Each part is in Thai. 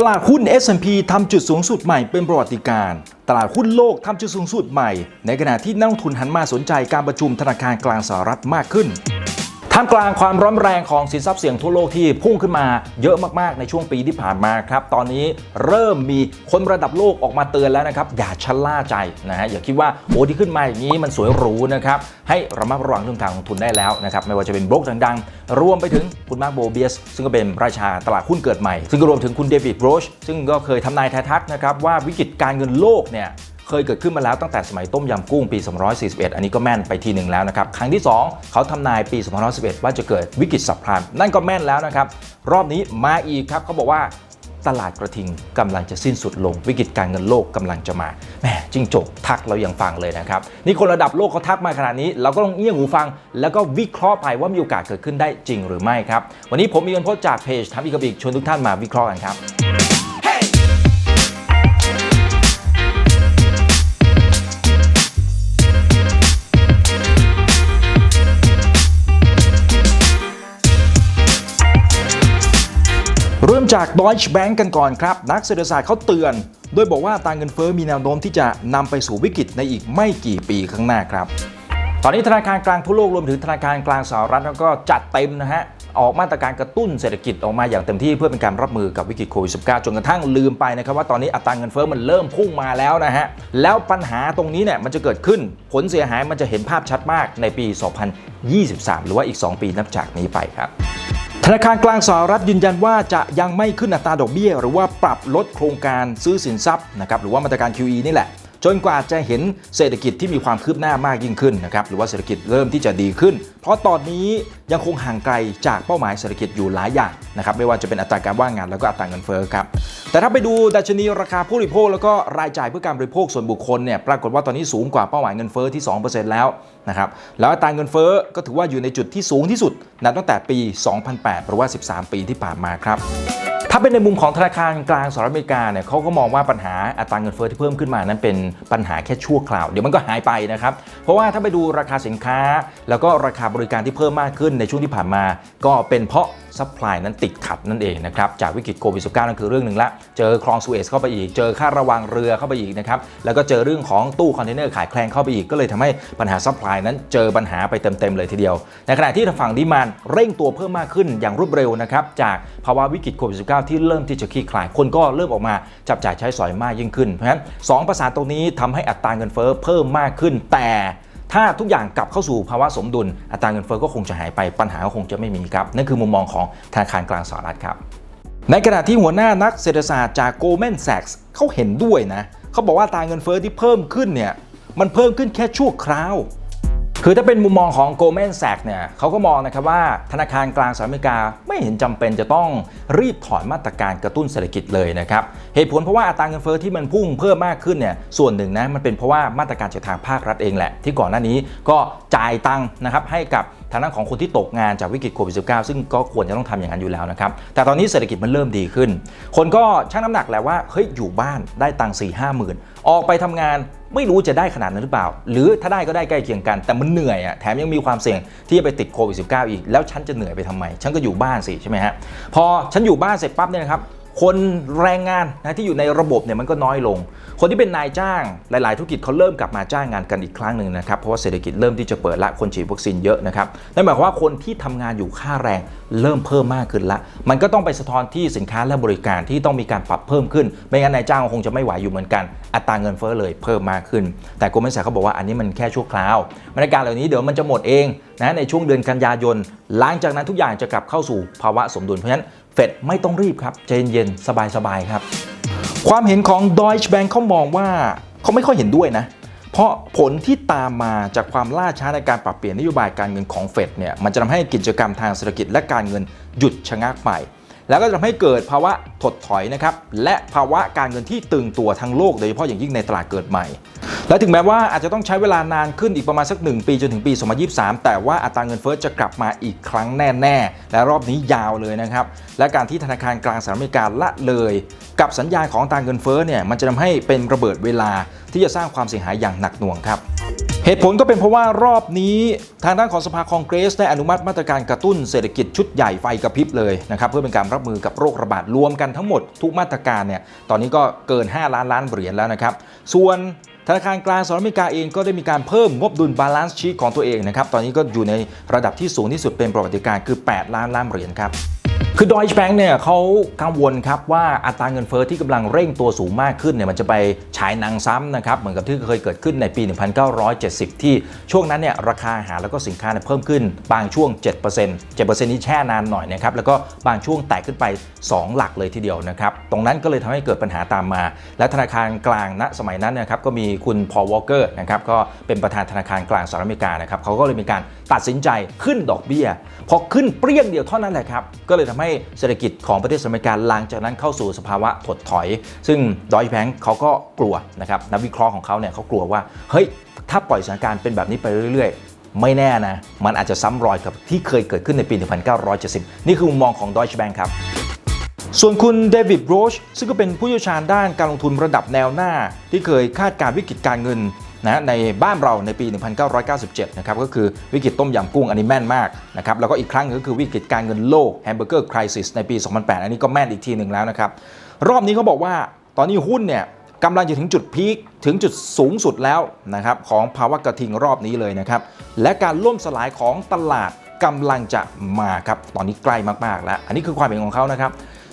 ตลาดหุ้น S&P ทำจุดสูงสุดใหม่เป็นประวัติการ ตลาดหุ้นโลกทำจุดสูงสุดใหม่ ในขณะที่นักลงทุนหันมาสนใจการประชุมธนาคารกลางสหรัฐมากขึ้น ท่ามกลางความร้อนแรงของสินทรัพย์เสี่ยงทั่วโลกที่พุ่งขึ้นมาเยอะมากๆในช่วงปีที่ผ่านมาครับ ตอนนี้เริ่มมีคนระดับโลกออกมาเตือนแล้วนะครับ อย่าชะล่าใจนะฮะอย่าคิดว่าโอ้ที่ขึ้นมาอย่างนี้มันสวยหรูนะครับให้ระมัดระวังเรื่องการลงทุนได้แล้วนะครับไม่ว่าจะเป็นบล็อกดังๆ รวมไปถึงคุณมาร์คโบเบียส ซึ่งก็เป็นราชาตลาดหุ้นเกิดใหม่ ซึ่งก็รวมถึงคุณเดวิดโรชซึ่งก็เคยทำนายทายทักนะครับว่าวิกฤตการเงินโลกเนี่ย เคยเกิดขึ้นมาแล้วตั้งแต่สมัยต้มยำกุ้งปี 241 อันนี้ก็แม่นไปทีหนึ่งแล้วนะครับ ครั้งที่ 2 เขาทำนายปี 2011 ว่าจะเกิดวิกฤตสับพามนั่นก็แม่นแล้วนะครับ รอบนี้มาอีกครับเขาบอกว่าตลาดกระทิงกำลังจะสิ้นสุดลงวิกฤตการเงินโลกกำลังจะมาแหมจิงจกทักเราอยังฟังเลยนะครับ นี่คนระดับโลกเขาทักมาขนาดนี้ เราก็ต้องเงี่ยหูฟัง แล้วก็วิเคราะห์ไปว่ามีโอกาสเกิดขึ้นได้จริงหรือไม่ครับ วันนี้ผมมีเงินโพสต์จากเพจทำอีกบอีกชวนทุกท่านมาวิเคราะห์กันครับ จาก Deutsche Bank กันก่อนครับ นักเศรษฐศาสตร์เขาเตือน โดยบอกว่าตราเงินเฟ้อมีแนวโน้มที่จะนำไปสู่วิกฤตในอีกไม่กี่ปีข้างหน้าครับ ตอนนี้ธนาคารกลางทั่วโลกรวมถึงธนาคารกลางสหรัฐก็จัดเต็มนะฮะออกมาตรการกระตุ้นเศรษฐกิจออกมาอย่างเต็มที่เพื่อเป็นการรับมือกับวิกฤตโควิด -19 จนกระทั่งลืมไปนะครับว่าตอนนี้อัตราเงินเฟ้อมันเริ่มพุ่งมาแล้วนะฮะ แล้วปัญหาตรงนี้เนี่ยมันจะเกิดขึ้น ผลเสียหายมันจะเห็นภาพชัดมากในปี 2023 หรือว่าอีก 2 ปีนับจากนี้ไปครับ ธนาคารกลางสหรัฐยืนยันว่าจะยังไม่ขึ้นอัตราดอกเบี้ย หรือว่าปรับลดโครงการซื้อสินทรัพย์นะครับหรือว่ามาตรการ QE นี่แหละ จนกว่าจะเห็นเศรษฐกิจที่มีความคืบหน้ามากยิ่งขึ้นนะครับหรือว่าเศรษฐกิจเริ่มที่จะดีขึ้น เพราะตอนนี้ยังคงห่างไกลจากเป้าหมายเศรษฐกิจอยู่หลายอย่างนะครับไม่ว่าจะเป็นอัตราการว่างงานแล้วก็อัตราเงินเฟ้อครับ แต่ถ้าไปดูดัชนีราคาผู้บริโภค แล้วก็รายจ่ายเพื่อการบริโภคส่วนบุคคลเนี่ยปรากฏว่าตอนนี้สูงกว่าเป้าหมายเงินเฟ้อที่ 2%แล้วนะครับแล้วอัตราเงินเฟ้อก็ถือว่าอยู่ในจุดที่สูงที่สุดนับตั้งแต่ปี 2008 หรือว่า 13 ปีที่ผ่านมาครับถ้าเป็นในมุมของธนาคารกลางสหรัฐอเมริกาเนี่ยเขาก็มองว่าปัญหาอัตราเงินเฟ้อที่เพิ่มขึ้นมานั้นเป็นปัญหาแค่ชั่วคราว เดี๋ยวมันก็หายไปนะครับ เพราะว่าถ้าไปดูราคาสินค้า แล้วก็ราคาบริการที่เพิ่มมากขึ้นในช่วงที่ผ่านมา ก็เป็นเพราะ ซัพพลายนั้นติดขัดนั่นเองนะครับจากวิกฤตโควิด -19 นั่นคือเรื่องหนึ่งละ เจอคลองสุเอซเข้าไปอีก เจอค่าระวังเรือเข้าไปอีกนะครับแล้วก็เจอเรื่องของตู้คอนเทนเนอร์ขายแคลงเข้าไปอีกก็เลยทำให้ปัญหาซัพพลายนั้นเจอปัญหาไปเต็มๆเลยทีเดียว ในขณะที่ทางฝั่งดีมานเร่งตัวเพิ่มมากขึ้นอย่างรวดเร็วนะครับจากภาวะวิกฤตโควิด -19 ที่เริ่มที่จะคลี่คลาย คนก็เริ่มออกมาจับจ่ายใช้สอยมากยิ่งขึ้น เพราะฉะนั้นสองประสาตรงนี้ทำให้อัตราเงินเฟ้อเพิ่มมากขึ้นแต่ ถ้าทุกอย่างกลับเข้าสู่ภาวะสมดุล อัตราเงินเฟ้อก็คงจะหายไปปัญหาก็คงจะไม่มีครับ นั่นคือมุมมองของธนาคารกลางสหรัฐครับ ในขณะที่หัวหน้านักเศรษฐศาสตร์จาก Goldman Sachs เขาเห็นด้วยนะเขาบอกว่าตาเงินเฟ้อที่เพิ่มขึ้นเนี่ยมันเพิ่มขึ้นแค่ชั่วคราว คือถ้าเป็นมุมมองของ Goldman Sachs เนี่ยเขาก็มองนะครับว่าธนาคารกลางสหรัฐอเมริกาไม่เห็นจำเป็นจะต้องรีบถอนมาตรการกระตุ้นเศรษฐกิจเลยนะครับ เหตุผลเพราะว่าอัตราเงินเฟ้อที่มันพุ่งเพิ่มมากขึ้นเนี่ยส่วนหนึ่งนะมันเป็นเพราะว่ามาตรการจากทางภาครัฐเองแหละ ที่ก่อนหน้านี้ก็จ่ายตังค์นะครับให้กับทางด้านของคนที่ตกงานจากวิกฤตโควิด -19 ซึ่งก็ควรจะต้องทำอย่างนั้นอยู่แล้วนะครับ แต่ตอนนี้เศรษฐกิจมันเริ่มดีขึ้น คนก็ชั่งน้ำหนักแหละว่าเฮ้ยอยู่บ้านได้ตังค์สี่ห้าหมื่นออกไปทำงาน ไม่รู้จะได้ขนาดนั้นหรือเปล่า หรือถ้าได้ก็ได้ใกล้เคียงกัน แต่มันเหนื่อยอะแถมยังมีความเสี่ยงที่จะไปติดโควิด -19 อีก แล้วฉันจะเหนื่อยไปทำไม ฉันก็อยู่บ้านสิใช่ไหมฮะ พอฉันอยู่บ้านเสร็จปั๊บเนี่ยนะครับ คนแรงงานนะที่อยู่ในระบบเนี่ยมันก็น้อยลง คนที่เป็นนายจ้างหลาย ๆ ธุรกิจเขาเริ่มกลับมาจ้างงานกันอีกครั้งหนึ่งนะครับเพราะว่าเศรษฐกิจเริ่มที่จะเปิดละคนฉีดวัคซีนเยอะนะครับนั่นหมายความว่าคนที่ทำงานอยู่ค่าแรงเริ่มเพิ่มมากขึ้นละ มันก็ต้องไปสะท้อนที่สินค้าและบริการที่ต้องมีการปรับเพิ่มขึ้น ไม่งั้นนายจ้างคงจะไม่ไหวอยู่เหมือนกัน อัตราเงินเฟ้อเลยเพิ่มมากขึ้น แต่กรมการศึกษาเขาบอกว่าอันนี้มันแค่ชั่วคราวมาตรการเหล่านี้เดี๋ยวมันจะหมดเองนะในช่วงเดือนกันยายน หลังจากนั้นทุกอย่างจะกลับเข้าสู่ภาวะสมดุลเพราะฉะนั้น ฟดไม่ต้องรีบครับใจเย็นๆสบายๆครับ ความเห็นของ Deutsche Bank เขามองว่าเขาไม่ค่อยเห็นด้วยนะ เพราะผลที่ตามมาจากความล่าช้าในการปรับเปลี่ยนนโยบายการเงินของเฟดเนี่ยมันจะทำให้กิจกรรมทางเศรษฐกิจและการเงินหยุดชะงักไป แล้วก็จะทำให้เกิดภาวะถดถอยนะครับและภาวะการเงินที่ตึงตัวทั้งโลกโดยเฉพาะอย่างยิ่งในตลาดเกิดใหม่ และถึงแม้ว่าอาจจะต้องใช้เวลานานขึ้นอีกประมาณสัก 1 ปีจนถึงปี 2023 แต่ว่าอัตราเงินเฟ้อจะกลับมาอีกครั้งแน่ๆ และรอบนี้ยาวเลยนะครับ และการที่ธนาคารกลางสหรัฐอเมริกาละเลย กับสัญญาณของอัตราเงินเฟ้อเนี่ยมันจะทำให้เป็นระเบิดเวลาที่จะสร้างความเสียหายอย่างหนักหน่วงครับเหเหตุผลก็เป็นเพราะว่ารอบนี้ทางด้านของสภาคองเกรสได้อนุมัติมาตรการกระตุ้นเศรษฐกิจชุดใหญ่ไฟกระพริบเลยนะครับเพื่อเป็นการรับมือกับโรคระบาดรวมกันทั้งหมดทุกมาตรการเนี่ยตอนนี้ก็เกิน 5 ล้านล้านเหรียญแล้วนะครับส่วน ธนาคารกลางสหรัฐอเมริกาเองก็ได้มีการเพิ่มงบดุลบาลานซ์ชีตของตัวเองนะครับ ตอนนี้ก็อยู่ในระดับที่สูงที่สุดเป็นประวัติการณ์คือ 8 ล้านล้านเหรียญครับ คือ Deutsche Bank เนี่ยเขากังวลครับว่าอัตราเงินเฟอ้อที่กำลังเร่งตัวสูงมากขึ้นเนี่ยมันจะไปฉายหนังซ้ำนะครับเหมือนกับที่เคยเกิดขึ้นในปี 1970 ที่ช่วงนั้นเนี่ยราคาอาหารแล้วก็สินค้าเนี่ยเพิ่มขึ้น บางช่วง 7% 7%นี้แช่นานหน่อยนะครับแล้วก็บางช่วงแตกขึ้นไป 2 หลักเลยทีเดียวนะครับตรงนั้นก็เลยทำให้เกิดปัญหาตามมา และธนาคารกลางณสมัยนั้นนะครับก็มีคุณพอลวอลเกอร์นะครับก็เป็นประธานธนาคารกลางสหรัฐอเมริกานะครับเขาก็เลยมีการตัดสินใจขึ้นดอกเบี้ย พอขึ้นเปรี้ยงเดียวเท่านั้นแหละครับก็เลยทำให้เศรษฐกิจของประเทศสหรัฐอเมริกาหลังจากนั้นเข้าสู่สภาวะถดถอย ซึ่งดอยแพงเขาก็กลัวนะครับนักวิเคราะห์ของเขาเนี่ยเขากลัวว่าเฮ้ยถ้าปล่อยสถานการณ์เป็นแบบนี้ไปเรื่อยๆ ไม่แน่นะ มันอาจจะซ้ำรอยกับที่เคยเกิดขึ้นในปี 1970 นี่คือมุมมองของ Deutsche Bank ครับส่วนคุณเดวิดโรชซึ่งก็เป็นผู้เชี่ยวชาญด้านการลงทุนระดับแนวหน้า ที่เคยคาดการวิกฤตการเงิน นะในบ้านเราในปี 1997 นะครับก็คือวิกฤตต้มยำกุ้งอันนี้แม่นมากนะครับแล้วก็อีกครั้งก็คือวิกฤตการเงินโลกแฮมเบอร์เกอร์คริสิสในปี 2008 อันนี้ก็แม่นอีกทีหนึ่งแล้วนะครับรอบนี้เขาบอกว่าตอนนี้หุ้นเนี่ยกำลังจะถึงจุดพีคถึงจุดสูงสุดแล้วนะครับของภาวะกระทิงรอบนี้เลยนะครับและการล่มสลายของตลาดกำลังจะมาครับตอนนี้ใกล้มากๆแล้ว อันนี้คือความเห็นของเขานะครับ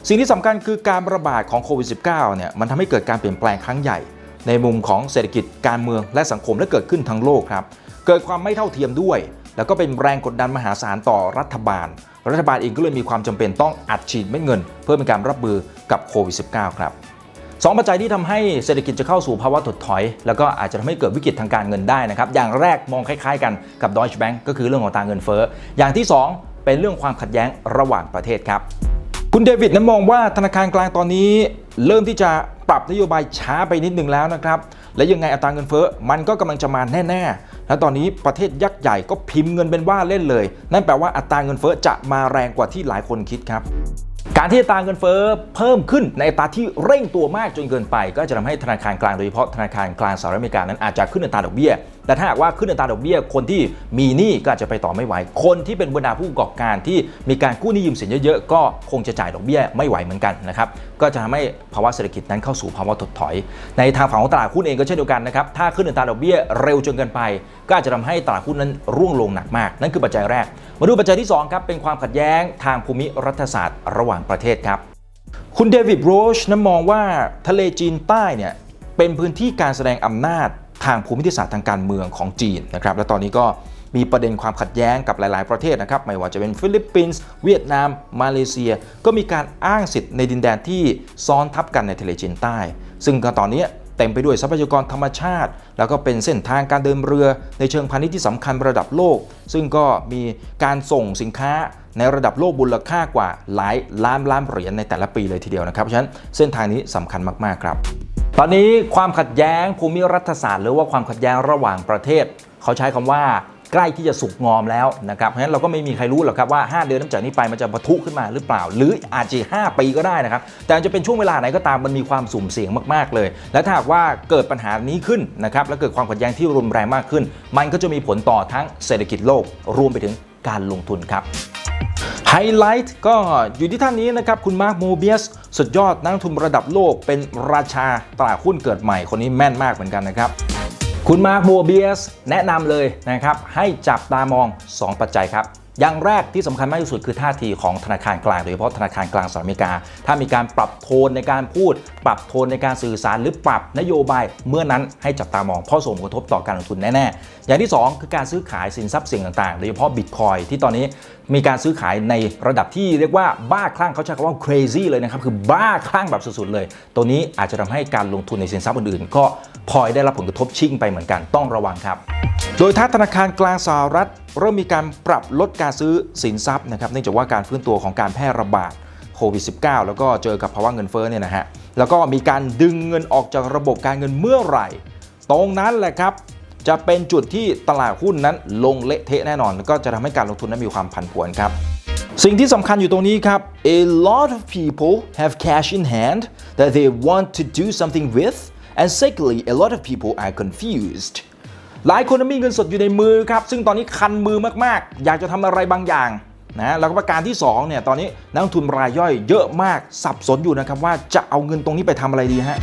สิ่งที่สำคัญคือการระบาดของโควิด -19 เนี่ยมันทำให้เกิดการเปลี่ยนแปลงครั้งใหญ่ ในมุมของเศรษฐกิจการเมืองและสังคมและเกิดขึ้นทั้งโลกครับ เกิดความไม่เท่าเทียมด้วย แล้วก็เป็นแรงกดดันมหาศาลต่อรัฐบาล รัฐบาลเองก็เลยมีความจำเป็นต้องอัดฉีดเม็ดเงิน เพื่อเป็นการรับมือกับโควิด -19 ครับสองปัจจัยที่ทำให้เศรษฐกิจจะเข้าสู่ภาวะถดถอย แล้วก็อาจจะทำให้เกิดวิกฤตทางการเงินได้นะครับ อย่างแรกมองคล้ายๆ กันกับ Deutsche Bank ก็คือเรื่องของตาเงินเฟ้อ อย่างที่ 2 เป็นเรื่องความขัดแย้งระหว่างประเทศครับ คุณเดวิดนั้นมองว่าธนาคารกลางตอนนี้ เริ่มที่จะปรับนโยบายช้าไปนิดหนึ่งแล้วนะครับ และยังไงอัตราเงินเฟ้อมันก็กำลังจะมาแน่ๆ และตอนนี้ประเทศยักษ์ใหญ่ก็พิมพ์เงินเป็นว่าเล่นเลย นั่นแปลว่าอัตราเงินเฟ้อจะมาแรงกว่าที่หลายคนคิดครับ การที่ตราเงินเฟ้อเพิ่มขึ้นในอัตราที่เร่งตัวมากจนเกินไป ก็จะทำให้ธนาคารกลางโดยเฉพาะธนาคารกลางสหรัฐอเมริกานั้นอาจจะขึ้นอัตราดอกเบี้ย แต่ถ้าหากว่าขึ้นอัตราดอกเบี้ย คนที่มีหนี้ก็อาจจะไปต่อไม่ไหว คนที่เป็นบรรดาผู้ประกอบการที่มีการกู้หนี้ยืมสินเยอะๆ ก็คงจะจ่ายดอกเบี้ยไม่ไหวเหมือนกันนะครับ ก็จะทำให้ภาวะเศรษฐกิจนั้นเข้าสู่ภาวะถดถอย ในทางฝั่งของตลาดหุ้นเองก็เช่นเดียวกันนะครับ ถ้าขึ้นอัตราดอกเบี้ยเร็วจนเกินไป ก็อาจจะทำให้ตลาดหุ้นนั้นร่วงลงหนักมาก นั่นคือปัจจัยแรก มาดูปัจจัยที่สองครับ เป็นความขัดแย้งทางภูมิรัฐศาสตร์ระหว่างประเทศครับ คุณเดวิดโรชนั้นมองว่าทะเลจีนใต้เนี่ยเป็นพื้นที่การแสดงอำนาจทางภูมิศาสตร์ทางการเมืองของจีนนะครับ และตอนนี้ก็มีประเด็นความขัดแย้งกับหลาย ๆ ประเทศนะครับ ไม่ว่าจะเป็นฟิลิปปินส์ เวียดนาม มาเลเซีย ก็มีการอ้างสิทธิ์ในดินแดนที่ซ้อนทับกันในทะเลจีนใต้ ซึ่งตอนนี้ เต็มไปด้วยทรัพยากรธรรมชาติ แล้วก็เป็นเส้นทางการเดินเรือในเชิงพาณิชย์ที่สำคัญระดับโลก ซึ่งก็มีการส่งสินค้าในระดับโลกมูลค่ากว่าหลายล้านล้านเหรียญในแต่ละปีเลยทีเดียวนะครับ เพราะฉะนั้นเส้นทางนี้สำคัญมากๆครับ ตอนนี้ความขัดแย้งภูมิรัฐศาสตร์ หรือว่าความขัดแย้งระหว่างประเทศ เขาใช้คำว่า ใกล้ที่จะสุกงอมแล้วนะครับเพราะฉะนั้นเราก็ไม่มีใครรู้หรอกครับว่า 5 เดือนนับจากนี้ไปมันจะปะทุขึ้นมาหรือเปล่า หรืออาจจะ5ปีก็ได้นะครับ แต่จะเป็นช่วงเวลาไหนก็ตามมันมีความสุ่มเสี่ยงมากๆเลย และถ้าหากว่าเกิดปัญหานี้ขึ้นนะครับและเกิดความขัดแย้งที่รุนแรงมากขึ้น มันก็จะมีผลต่อทั้งเศรษฐกิจโลกรวมไปถึงการลงทุนครับไฮไลท์ก็อยู่ที่ท่านนี้นะครับ คุณมาร์คโมเบียสสุดยอดนักลงทุนระดับโลกเป็นราชาตลาดหุ้นเกิดใหม่คนนี้แม่นมากเหมือนกันนะครับ คุณมาร์คโมเบียสแนะนำเลยนะครับ ให้จับตามอง 2 ปัจจัยครับอย่างแรกที่สำคัญมากที่สุดคือท่าทีของธนาคารกลางโดยเฉพาะธนาคารกลางสหรัฐอเมริกา ถ้ามีการปรับโทนในการพูด ปรับโทนในการสื่อสารหรือปรับนโยบายเมื่อนั้นให้จับตามองเพราะส่งผลกระทบต่อการลงทุนแน่ ๆ อย่างที่ 2 คือการซื้อขายสินทรัพย์เสิ่ยงต่างๆ โดยเฉพาะบิตคอยที่ตอนนี้ มีการซื้อขายในระดับที่เรียกว่าบ้าคลั่งเขาใช้คำว่า crazy เลยนะครับ คือบ้าคลั่งแบบสุดๆเลย ตัวนี้อาจจะทำให้การลงทุนในสินทรัพย์อื่นๆ ก็พลอยได้รับผลกระทบชิ่งไปเหมือนกันต้องระวังครับ โดยถ้าธนาคารกลางสหรัฐ เริ่มมีการปรับลดการซื้อสินทรัพย์นะครับเนื่องจากว่าการฟื้นตัวของการแพร่ระบาดโควิด -19 แล้วก็เจอกับภาวะเงินเฟ้อเนี่ยนะฮะแล้วก็มีการดึงเงินออกจากระบบการเงินเมื่อไหร่ ตรงนั้นแหละครับ จะเป็นจุดที่ตลาดหุ้นนั้นลงเละเทะแน่นอน แล้วก็จะทำให้การลงทุนนั้นมีความผันผวนครับ สิ่งที่สำคัญอยู่ตรงนี้ครับ a lot of people have cash in hand that they want to do something with and secondly a lot of people are confused หลายคนมีเงินสดอยู่ในมือครับ ซึ่งตอนนี้คันมือมากๆ อยากจะทำอะไรบางอย่างนะแล้วก็ประการที่2เนี่ยตอนนี้นักลงทุนรายย่อยเยอะมากสับสนอยู่นะครับว่าจะเอาเงินตรงนี้ไปทำอะไรดีฮะ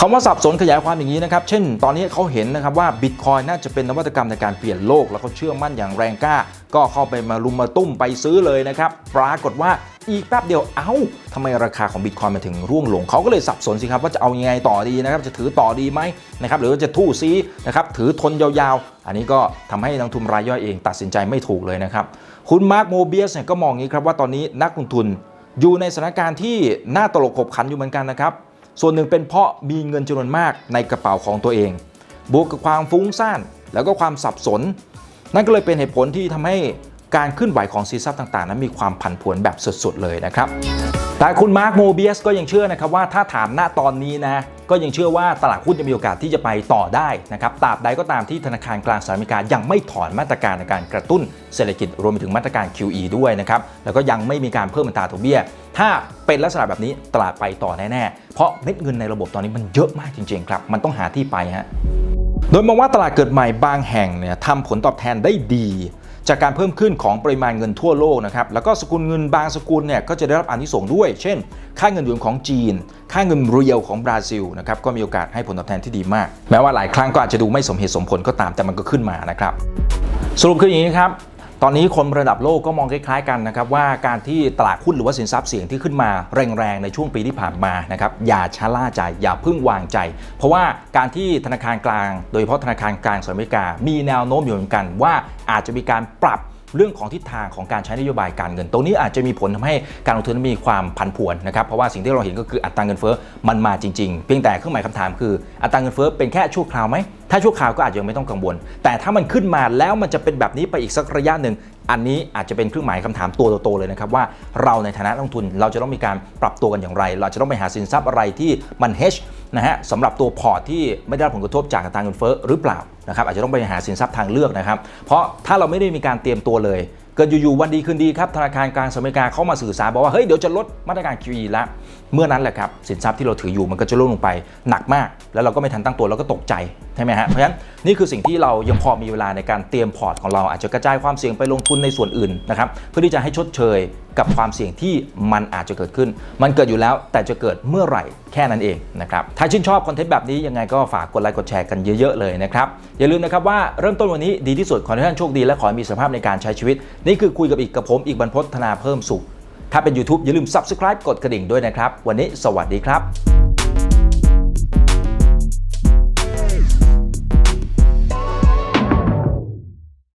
คำว่าสับสนขยายความอย่างนี้นะครับ เช่น ตอนนี้เขาเห็นนะครับว่าบิตคอยน่าจะเป็นนวัตกรรมในการเปลี่ยนโลก แล้วเขาเชื่อมั่นอย่างแรงกล้า ก็เข้าไปมาลุมมาตุ้มไปซื้อเลยนะครับ ปรากฏว่าอีกแป๊บเดียว เอ้าทำไมราคาของบิตคอยมาถึงร่วงลง เขาก็เลยสับสนสิครับว่าจะเอายังไงต่อดีนะครับ จะถือต่อดีไหมนะครับ หรือว่าจะทู่ซีนะครับ ถือทนยาวๆ อันนี้ก็ทำให้นักลงทุนรายย่อยเองตัดสินใจไม่ถูกเลยนะครับ คุณมาร์คโมเบียสเนี่ยก็มองงี้ครับว่าตอนนี้นักลงทุนอยู่ในสถานการณ์ที่น่าตลกขบขันอยู่เหมือนกันนะครับ ส่วนหนึ่งเป็นเพราะมีเงินจำนวนมากในกระเป๋าของตัวเอง บวกกับความฟุ้งซ่านแล้วก็ความสับสน นั่นก็เลยเป็นเหตุผลที่ทำให้การขึ้นไหวของซีซับต่างๆ นั้นมีความผันผวนแบบสุดๆเลยนะครับ แต่คุณมาร์คโมเบียสก็ยังเชื่อนะครับว่าถ้าถามณตอนนี้นะ ก็ยังเชื่อว่าตลาดหุ้นจะมีโอกาสที่จะไปต่อได้นะครับตราบใดก็ตามที่ธนาคารกลางสหรัฐอเมริกายังไม่ถอนมาตรการในการกระตุ้นเศรษฐกิจรวมไปถึงมาตรการ QE ด้วยนะครับแล้วก็ยังไม่มีการเพิ่มอัตราดอกเบี้ย ถ้าเป็นลักษณะแบบนี้ตลาดไปต่อแน่ๆเพราะเม็ดเงินในระบบตอนนี้มันเยอะมากจริงๆครับมันต้องหาที่ไปฮะโดยมองว่าตลาดเกิดใหม่บางแห่งเนี่ยทำผลตอบแทนได้ดี จากการเพิ่มขึ้นของปริมาณเงินทั่วโลกนะครับแล้วก็สกุลเงินบางสกุลเนี่ยก็จะได้รับอานิสงส์ด้วย เช่น ค่าเงินหยวนของจีน ค่าเงินเรียวของบราซิลนะครับก็มีโอกาสให้ผลตอบแทนที่ดีมาก แม้ว่าหลายครั้งก็อาจจะดูไม่สมเหตุสมผลก็ตามแต่มันก็ขึ้นมานะครับสรุปคืออย่างนี้ครับ ตอนนี้คนระดับโลกก็มองคล้ายๆกันนะครับว่าการที่ตลาดหุ้นหรือว่าสินทรัพย์เสี่ยงที่ขึ้นมาแรงๆ ในช่วงปีที่ผ่านมานะครับอย่าชะล่าใจอย่าเพิ่งวางใจ เพราะว่าการที่ธนาคารกลาง โดยเฉพาะธนาคารกลางสหรัฐอเมริกา มีแนวโน้มอยู่เหมือนกันว่าอาจจะมีการปรับเรื่องของทิศทางของการใช้นโยบายการเงิน ตรงนี้อาจจะมีผลทำให้การลงทุนมีความผันผวนนะครับ เพราะว่าสิ่งที่เราเห็นก็คืออัตราเงินเฟ้อมันมาจริง ๆ เพียงแต่เครื่องหมายคำถามคืออัตราเงินเฟ้อเป็นแค่ชั่วคราวไหม ถ้าชั่วคราวก็อาจจะยังไม่ต้องกังวล แต่ถ้ามันขึ้นมาแล้วมันจะเป็นแบบนี้ไปอีกสักระยะหนึ่ง อันนี้อาจจะเป็นเครื่องหมายคำถามตัวโตๆเลยนะครับว่าเราในฐานะนักลงทุนเราจะต้องมีการปรับตัวกันอย่างไร เราจะต้องไปหาสินทรัพย์อะไรที่มัน hedge นะฮะสำหรับตัวพอร์ตที่ไม่ได้รับผลกระทบจากอัตราเงินเฟ้อหรือเปล่านะครับอาจจะต้องไปหาสินทรัพย์ทางเลือกนะครับ เพราะถ้าเราไม่ได้มีการเตรียมตัวเลยเกิดอยู่ๆวันดีคืนดีครับธนาคารกลางสหรัฐอเมริกาเข้ามาสื่อสารบอกว่าเฮ้ยเดี๋ยวจะลดมาตรการ QE แล้ว เมื่อนั้นแหละครับสินทรัพย์ที่เราถืออยู่มันก็จะล่วงลงไปหนักมาก แล้วเราก็ไม่ทันตั้งตัวเราก็ตกใจใช่ไหมฮะเพราะฉะนั้นนี่คือสิ่งที่เรายังพอมีเวลาในการเตรียมพอร์ตของเราอาจจะกระจายความเสี่ยงไปลงทุนในส่วนอื่นนะครับเพื่อที่จะให้ชดเชยกับความเสี่ยงที่มันอาจจะเกิดขึ้น มันเกิดอยู่แล้วแต่จะเกิดเมื่อไหร่แค่นั้นเองนะครับถ้าชื่นชอบคอนเทนต์แบบนี้ยังไงก็ฝากกดไลค์กดแชร์กันเยอะๆเลยนะครับอย่าลืมนะครับว่าเริ่มต้นวันนี้ดีที่สุดขอให้ท่านโชคดีและขอให้มีสภาพในการใช้ชีวิต นี่คือคุยกับอีกกับผมอีกบรรพฒนาเพิ่มสุข ถ้าเป็น YouTube อย่าลืม Subscribe กดกระดิ่งด้วยนะครับ วันนี้สวัสดีครับ